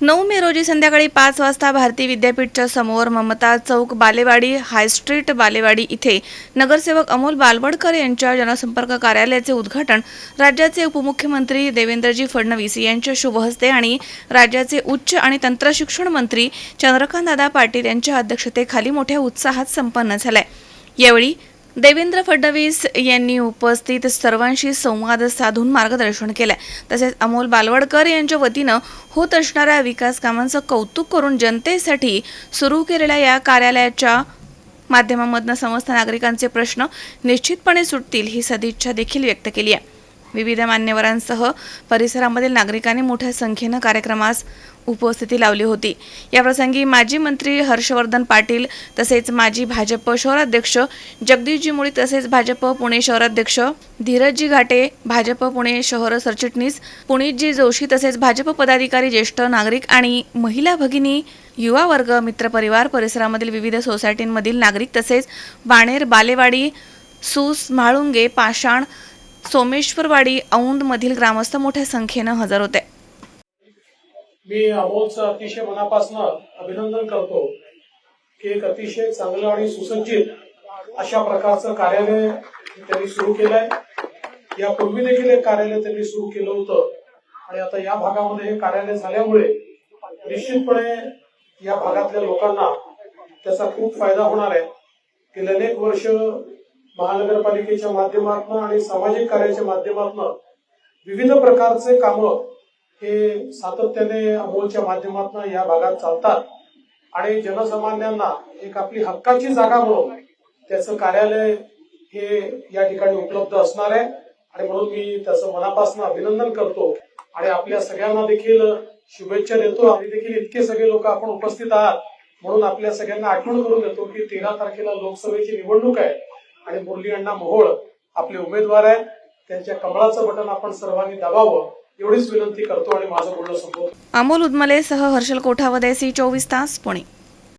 नऊ मे रोजी संध्याकाळी पाच वाजता भारतीय विद्यापीठच्या समोर ममता चौक बालेवाडी हायस्ट्रीट बालेवाडी इथे नगरसेवक अमोल बालवडकर यांच्या जनसंपर्क कार्यालयाचे उद्घाटन राज्याचे उपमुख्यमंत्री देवेंद्रजी फडणवीस यांच्या शुभहस्ते आणि राज्याचे उच्च आणि तंत्रशिक्षण मंत्री चंद्रकांतदादा पाटील यांच्या अध्यक्षतेखाली मोठ्या उत्साहात संपन्न झालंय. यावेळी देवेंद्र फडणवीस यांनी उपस्थित सर्वांशी संवाद साधून मार्गदर्शन केलं. तसेच अमोल बालवडकर यांच्या वतीनं होत असणाऱ्या विकास कामांचं कौतुक करून जनतेसाठी सुरू केलेल्या या कार्यालयाच्या माध्यमामधनं समस्त नागरिकांचे प्रश्न निश्चितपणे सुटतील ही सदिच्छा देखील व्यक्त केली आहे. विविध मान्यवरांसह परिसरामधील नागरिकांनी मोठ्या संख्येनं कार्यक्रमास उपस्थिती लावली होती. याप्रसंगी माजी मंत्री हर्षवर्धन पाटील तसेच माजी भाजप शहराध्यक्ष जगदीशजी मुळी तसेच भाजप पुणे शहराध्यक्ष धीरजजी घाटे भाजप पुणे शहर सरचिटणीस पुनीतजी जोशी तसेच भाजप पदाधिकारी ज्येष्ठ नागरिक आणि महिला भगिनी युवा वर्ग मित्रपरिवार परिसरामधील विविध सोसायटींमधील नागरिक तसेच बाणेर बालेवाडी सूस म्हाळुंगे पाषाण सोमेश्वरवाडी औंधमधील ग्रामस्थ मोठ्या संख्येनं हजर होते. मी अमोलचं अतिशय मनापासून अभिनंदन करतो की एक अतिशय चांगलं आणि सुसज्जित अशा प्रकारचं कार्यालय त्यांनी सुरू केलंय. यापूर्वी देखील एक कार्यालय त्यांनी सुरू केलं होतं. आणि आता या भागामध्ये हे कार्यालय झाल्यामुळे निश्चितपणे या भागातल्या लोकांना त्याचा खूप फायदा होणार आहे. गेले अनेक वर्ष महानगरपालिकेच्या माध्यमातून आणि सामाजिक कार्याच्या माध्यमातून विविध प्रकारचे कामं हे सातत्याने अमोलच्या माध्यमातून या भागात चालतात. आणि जनसामान्यांना एक आपली हक्काची जागा म्हणून त्याचं कार्यालय हे या ठिकाणी उपलब्ध असणार आहे. आणि म्हणून मी त्याचं मनापासून अभिनंदन करतो. आणि आपल्या सगळ्यांना देखील शुभेच्छा देतो. आणि देखील इतके सगळे लोक आपण उपस्थित आहात. म्हणून आपल्या सगळ्यांना आठवण करून देतो की तेरा तारखेला लोकसभेची निवडणूक आहे. आणि मुरली अण्णा मोहोळ आपले उमेदवार आहेत. त्यांच्या कमळाचं बटन आपण सर्वांनी दाबावं. एवढीच विनंती करतो आणि माझं बोलणं संपवतो. अमोल उदमले सह हर्षल कोठावदे सी चोवीस तास पुणे.